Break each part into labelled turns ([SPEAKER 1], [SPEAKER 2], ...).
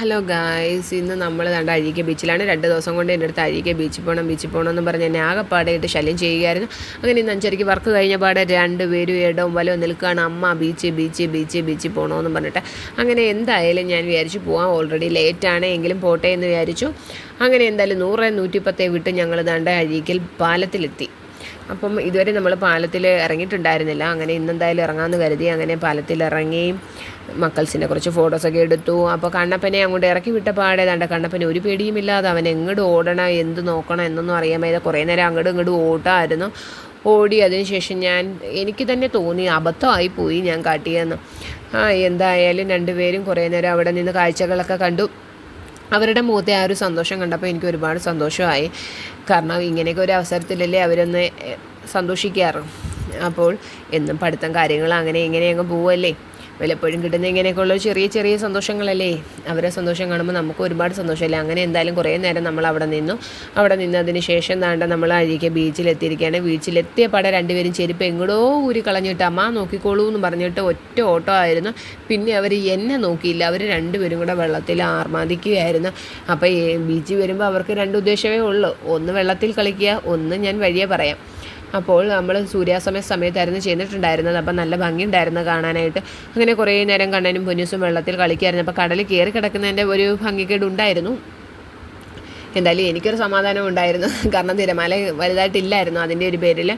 [SPEAKER 1] Hello guys ഇന്ന് നമ്മൾ കണ്ട അഴീക്കെ ബീച്ചിലാണ്. രണ്ട് ദിവസം കൊണ്ട് എന്റെ അടുത്ത് അഴീക്കെ ബീച്ചിൽ പോകണം ബീച്ചിൽ പോകണം എന്ന് പറഞ്ഞ് എന്നെ ആകെപ്പാടായിട്ട് ശല്യം ചെയ്യുകയായിരുന്നു. അങ്ങനെ ഇന്ന് അഞ്ചരയ്ക്ക് വർക്ക് കഴിഞ്ഞ പാടെ രണ്ട് പേരും ഇടവും വലവും നിൽക്കുകയാണ്. അമ്മ ബീച്ച് ബീച്ച് ബീച്ച് ബീച്ചിൽ പോകണമെന്ന് പറഞ്ഞിട്ട്. അങ്ങനെ എന്തായാലും ഞാൻ വിചാരിച്ചു പോകാം ഓൾറെഡി ലേറ്റാണ് എങ്കിലും പോട്ടെ എന്ന് വിചാരിച്ചു. അങ്ങനെ എന്തായാലും നൂറ് നൂറ്റിപ്പത്തേ വിട്ട് ഞങ്ങൾ ദാണ്ട അഴീക്കൽ പാലത്തിലെത്തി. അപ്പം ഇതുവരെ നമ്മൾ പാലത്തിൽ ഇറങ്ങിയിട്ടുണ്ടായിരുന്നില്ല. അങ്ങനെ ഇന്നെന്തായാലും ഇറങ്ങാമെന്ന് കരുതി അങ്ങനെ പാലത്തിൽ ഇറങ്ങി മക്കൾസിനെ കുറച്ച് ഫോട്ടോസൊക്കെ എടുത്തു. അപ്പോൾ കണ്ണപ്പനെ അങ്ങോട്ട് ഇറക്കി വിട്ട പാടെ ദാണ്ട കണ്ണപ്പനെ ഒരു പേടിയുമില്ലാതെ അവൻ എങ്ങോട്ട് ഓടണം എന്ത് നോക്കണം എന്നൊന്നും അറിയാൻ കുറേ നേരം അങ്ങോട്ടും ഇങ്ങോട്ടും ഓട്ടമായിരുന്നു ഓടി അതിനുശേഷം ഞാൻ എനിക്ക് തന്നെ തോന്നി അബദ്ധമായി പോയി ഞാൻ കാട്ടിയെന്ന്. ആ എന്തായാലും രണ്ടുപേരും കുറേ നേരം അവിടെ നിന്ന് കാഴ്ചകളൊക്കെ കണ്ടു. അവരുടെ മുഖത്തെ ആ ഒരു സന്തോഷം കണ്ടപ്പോൾ എനിക്ക് ഒരുപാട് സന്തോഷമായി. കാരണം ഇങ്ങനെയൊക്കെ ഒരു അവസരത്തിലല്ലേ അവരൊന്ന് സന്തോഷിക്കാറ്. അപ്പോൾ എന്നും പഠിത്തം കാര്യങ്ങൾ അങ്ങനെ ഇങ്ങനെ അങ്ങ് പോവല്ലേ? വല്ലപ്പോഴും കിട്ടുന്ന ഇങ്ങനെയൊക്കെയുള്ള ചെറിയ ചെറിയ സന്തോഷങ്ങളല്ലേ? അവരെ സന്തോഷം കാണുമ്പോൾ നമുക്ക് ഒരുപാട് സന്തോഷമല്ലേ? അങ്ങനെ എന്തായാലും കുറേ നേരം നമ്മൾ അവിടെ നിന്നു. അവിടെ നിന്നതിന് ശേഷം താണ്ട നമ്മൾ അഴീക്ക ബീച്ചിലെത്തിയിരിക്കുകയാണ് ബീച്ചിലെത്തിയ പടം രണ്ടുപേരും ചെരുപ്പ് എങ്ങോടോ ഊരി കളഞ്ഞിട്ട് അമ്മ നോക്കിക്കോളൂ എന്ന് പറഞ്ഞിട്ട് ഒറ്റ ഓട്ടോ ആയിരുന്നു. പിന്നെ അവർ എന്നെ നോക്കിയില്ല. അവർ രണ്ടുപേരും കൂടെ വെള്ളത്തിൽ ആർമാദിക്കുകയായിരുന്നു. അപ്പോൾ ബീച്ചിൽ വരുമ്പോൾ അവർക്ക് രണ്ട് ഉദ്ദേശമേ ഉള്ളൂ. ഒന്ന് വെള്ളത്തിൽ കളിക്കുക ഒന്ന് ഞാൻ വഴിയെ പറയാം. അപ്പോൾ നമ്മൾ സൂര്യാസ്തമയ സമയത്തായിരുന്നു ചെയ്തിട്ടുണ്ടായിരുന്നത്. അപ്പം നല്ല ഭംഗിയുണ്ടായിരുന്നു കാണാനായിട്ട്. അങ്ങനെ കുറേ നേരം കണ്ണനും പൊന്നൂസും വെള്ളത്തിൽ കളിക്കുമായിരുന്നു അപ്പോൾ കടലിൽ കയറി കിടക്കുന്നതിന്റെ ഒരു ഭംഗിക്കേട് ഉണ്ടായിരുന്നു. എന്തായാലും എനിക്കൊരു സമാധാനം ഉണ്ടായിരുന്നു. കാരണം തിരമാല വലുതായിട്ടില്ലായിരുന്നു. അതിന്റെ ഒരു പേരിൽ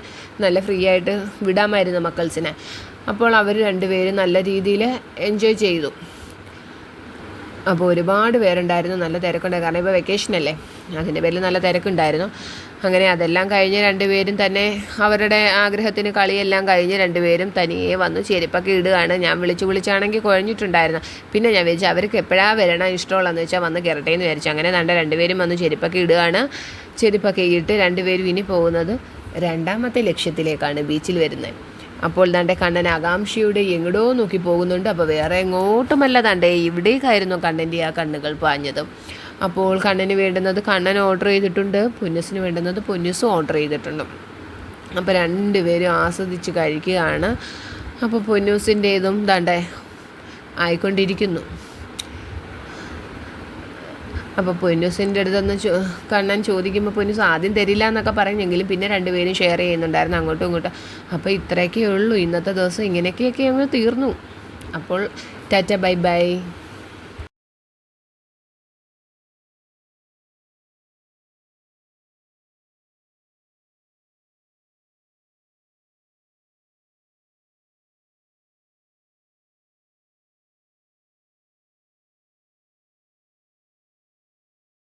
[SPEAKER 1] നല്ല ഫ്രീ ആയിട്ട് വിടാമായിരുന്നു മക്കൾസിനെ. അപ്പോൾ അവർ രണ്ടുപേരും നല്ല രീതിയിൽ എൻജോയ് ചെയ്തു. അപ്പോൾ ഒരുപാട് പേരുണ്ടായിരുന്നു. നല്ല തിരക്കുണ്ടായിരുന്നു കാരണം ഇപ്പോൾ വെക്കേഷൻ അല്ലേ? അതിന്റെ പേരിൽ നല്ല തിരക്കുണ്ടായിരുന്നു. അങ്ങനെ അതെല്ലാം കഴിഞ്ഞ് രണ്ടുപേരും തന്നെ അവരുടെ ആഗ്രഹത്തിന് കളിയെല്ലാം കഴിഞ്ഞ് രണ്ടുപേരും തനിയെ വന്ന് ചെരുപ്പൊക്കെ ഇടുകയാണ്. ഞാൻ വിളിച്ചു വിളിച്ചാണെങ്കിൽ കുഴഞ്ഞിട്ടുണ്ടായിരുന്നു. പിന്നെ ഞാൻ വിചാരിച്ചു അവർക്ക് എപ്പോഴാണ് വരണം ഇഷ്ടമുള്ളതെന്ന് വെച്ചാൽ വന്ന് കയറട്ടെ എന്ന് വിചാരിച്ചു. അങ്ങനെ രണ്ട് രണ്ടുപേരും വന്ന് ചെരുപ്പൊക്കെ ഇടുകയാണ്. ചെരുപ്പൊക്കെ ഇട്ട് രണ്ടുപേരും ഇനി പോകുന്നത് രണ്ടാമത്തെ ലക്ഷ്യത്തിലേക്കാണ് ബീച്ചിൽ വരുന്നത്. അപ്പോൾ തന്റെ കണ്ണൻ ആകാംക്ഷയുടെ എങ്ങടോ നോക്കി പോകുന്നുണ്ട്. അപ്പോൾ വേറെ എങ്ങോട്ടുമല്ല തന്റെ ഇവിടേക്കായിരുന്നു കണ്ണന്റെ ആ കണ്ണുകൾ പാഞ്ഞത്. അപ്പോൾ കണ്ണന് വേണ്ടുന്നത് കണ്ണൻ ഓർഡർ ചെയ്തിട്ടുണ്ട് പുന്നസിന് വേണ്ടുന്നത് പുന്നസും ഓർഡർ ചെയ്തിട്ടുണ്ട്. അപ്പോൾ രണ്ടുപേരും ആസ്വദിച്ച് കഴിക്കുകയാണ്. അപ്പോൾ പൊന്നൂസിന്റേതും ദാണ്ടെ ആയിക്കൊണ്ടിരിക്കുന്നു. അപ്പോൾ പൊന്നൂസിന്റെ അടുത്തൊന്ന് ചോ കണ്ണൻ ചോദിക്കുമ്പോൾ പൊന്നൂസ് ആദ്യം തരില്ല എന്നൊക്കെ പറഞ്ഞെങ്കിലും പിന്നെ രണ്ടുപേരും ഷെയർ ചെയ്യുന്നുണ്ടായിരുന്നു അങ്ങോട്ടും ഇങ്ങോട്ടും. അപ്പോൾ ഇത്രയൊക്കെ ഉള്ളൂ. ഇന്നത്തെ ദിവസം ഇങ്ങനെയൊക്കെയൊക്കെ അങ്ങ് തീർന്നു. അപ്പോൾ ടാറ്റ ബൈ ബൈ.